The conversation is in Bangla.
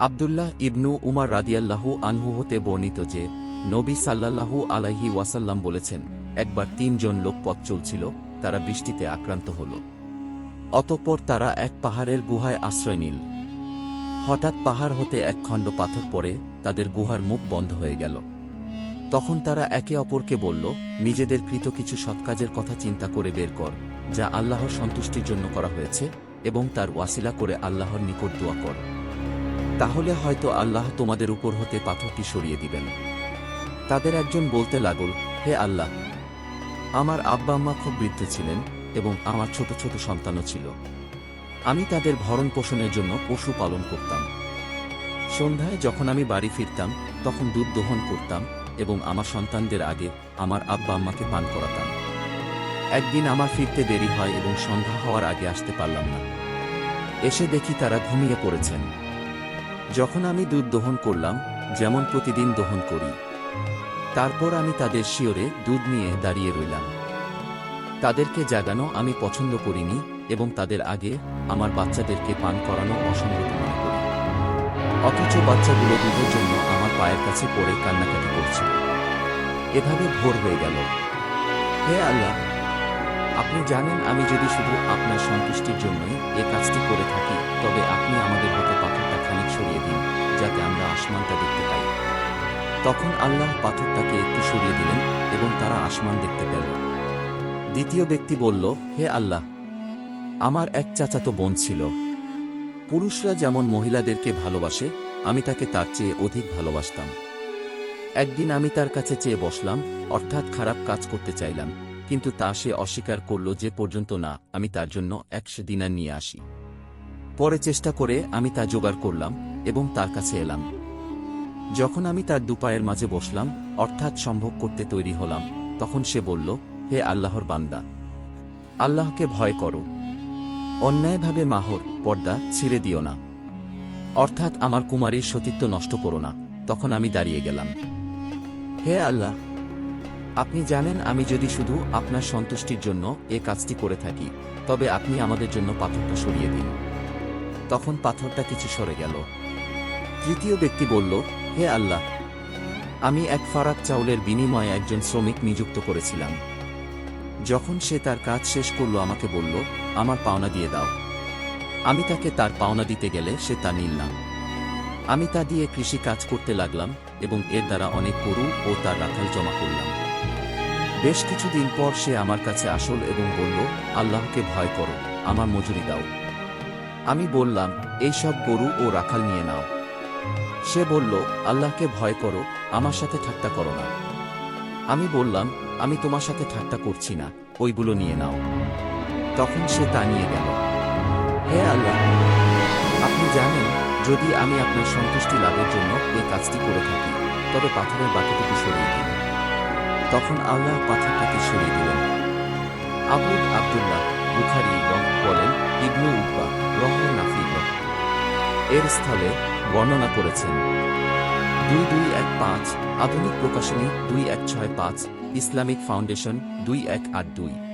আবদুল্লাহ ইবনু উমার রাদিয়াল্লাহু আনহু হতে বর্ণিত যে, নবী সাল্লাল্লাহু আলাইহি ওয়াসাল্লাম বলেছেন, একবার তিনজন লোক পথ চলছিল, তারা বৃষ্টিতে আক্রান্ত হল। অতঃপর তারা এক পাহাড়ের গুহায় আশ্রয় নিল। হঠাৎ পাহাড় হতে এক খণ্ড পাথর পড়ে, তাদের গুহার মুখ বন্ধ হয়ে গেল। তখন তারা একে অপরকে বলল, নিজেদের কৃত কিছু সৎকাজের কথা চিন্তা করে বের কর, যা আল্লাহর সন্তুষ্টির জন্য করা হয়েছে, এবং তার ওয়াসিলা করে আল্লাহর নিকট দোয়া কর। তাহলে হয়তো আল্লাহ তোমাদের উপর হতে পাথরটি সরিয়ে দিবেন। তাদের একজন বলতে লাগল, হে আল্লাহ, আমার আব্বা আম্মা খুব বৃদ্ধ ছিলেন এবং আমার ছোট ছোট সন্তানও ছিল। আমি তাদের ভরণ পোষণের জন্য পশু পালন করতাম। সন্ধ্যায় যখন আমি বাড়ি ফিরতাম, তখন দুধ দহন করতাম এবং আমার সন্তানদের আগে আমার আব্বা আম্মাকে পান করাতাম। একদিন আমার ফিরতে দেরি হয় এবং সন্ধ্যা হওয়ার আগে আসতে পারলাম না। এসে দেখি তারা ঘুমিয়ে পড়েছেন। যখন আমি দুধ দহন করলাম, যেমন প্রতিদিন দহন করি, তারপর আমি তাদের শিওরে দুধ নিয়ে দাঁড়িয়ে রইলাম। তাদেরকে জাগানো আমি পছন্দ করিনি এবং তাদের আগে আমার বাচ্চাদেরকে পান করানো অসঙ্গত মনে করি। অথচ বাচ্চাগুলো দুধের জন্য আমার পায়ের কাছে পড়ে কান্নাকাটি করছিল এভাবে ভোর হয়ে গেল। হে আল্লাহ, আপনি জানেন আমি যদি শুধু আপনার সন্তুষ্টির জন্যই এ কাজটি করে থাকি, তবে আপনি আমাদের হতে পাথরটা তখন আল্লাহ পাথরটাকে একটু সরিয়ে দিলেন এবং তারা আসমান দেখতে পেল। দ্বিতীয় ব্যক্তি বলল, হে আল্লাহ, আমার এক চাচাতো বোন ছিল। পুরুষরা যেমন মহিলাদেরকে ভালোবাসে, আমি তাকে তার চেয়ে অধিক ভালোবাসতাম। একদিন আমি তার কাছে চেয়ে বসলাম, অর্থাৎ খারাপ কাজ করতে চাইলাম, কিন্তু তা সে অস্বীকার করল যে পর্যন্ত না, আমি তার জন্য একশো দিনার নিয়ে আসি। পরে চেষ্টা করে আমি তা জোগাড় করলাম এবং তার কাছে এলাম। যখন আমি তার দুপায়ের মাঝে বসলাম, অর্থাৎ সম্ভব করতে তৈরি হলাম, তখন সে বলল, হে আল্লাহর বান্দা, আল্লাহকে ভয় করো। অন্যায়ভাবে মাহর, পর্দা ছিঁড়ে দিও না। অর্থাৎ আমার কুমারীর সতীত্ব নষ্ট করো না। তখন আমি দাঁড়িয়ে গেলাম। হে আল্লাহ, আপনি জানেন আমি যদি শুধু আপনার সন্তুষ্টির জন্য এ কাজটি করে থাকি, তবে আপনি আমাদের জন্য পাথরটা সরিয়ে দিন। তখন পাথরটা কিছু সরে গেল। তৃতীয় ব্যক্তি বলল হে আল্লাহ, আমি এক ফারাক চাউলের বিনিময়ে একজন শ্রমিক নিযুক্ত করেছিলাম। যখন সে তার কাজ শেষ করল, আমাকে বলল, আমার পাওনা দিয়ে দাও। আমি তাকে তার পাওনা দিতে গেলে সে তা নিল না। আমি তা দিয়ে কৃষি কাজ করতে লাগলাম এবং এর দ্বারা অনেক গরু ও তার রাখাল জমা করলাম। বেশ কিছুদিন পর সে আমার কাছে আসল এবং বলল, আল্লাহকে ভয় করো, আমার মজুরি দাও। আমি বললাম, এই সব গরু ও রাখাল নিয়ে নাও। সে বলল, আল্লাহকে ভয় করো, আমার সাথে ঠাট্টা করো না। আমি বললাম, আমি তোমার সাথে ঠাট্টা করছি না, ওইগুলো নিয়ে নাও। তখন সে তা নিয়ে গেল। হে আল্লাহ, আপনি জানেন, যদি আমি আপনার সন্তুষ্টি লাভের জন্য এই কাজটি করে থাকি, তবে পাথরের বাকিটুকু সরিয়ে দিন। তখন আল্লাহ পাথরটাকে সরিয়ে দিলেন। আবুদ আবদুল্লাহ বুখারি বলেন, ইবনু উব্বা রহ নাফি এর স্থলে বর্ণনা করেছেন। দুই দুই এক পাঁচ, আধুনিক প্রকাশনী দুই এক ছয় পাঁচ, ইসলামিক ফাউন্ডেশন দুই এক আট দুই।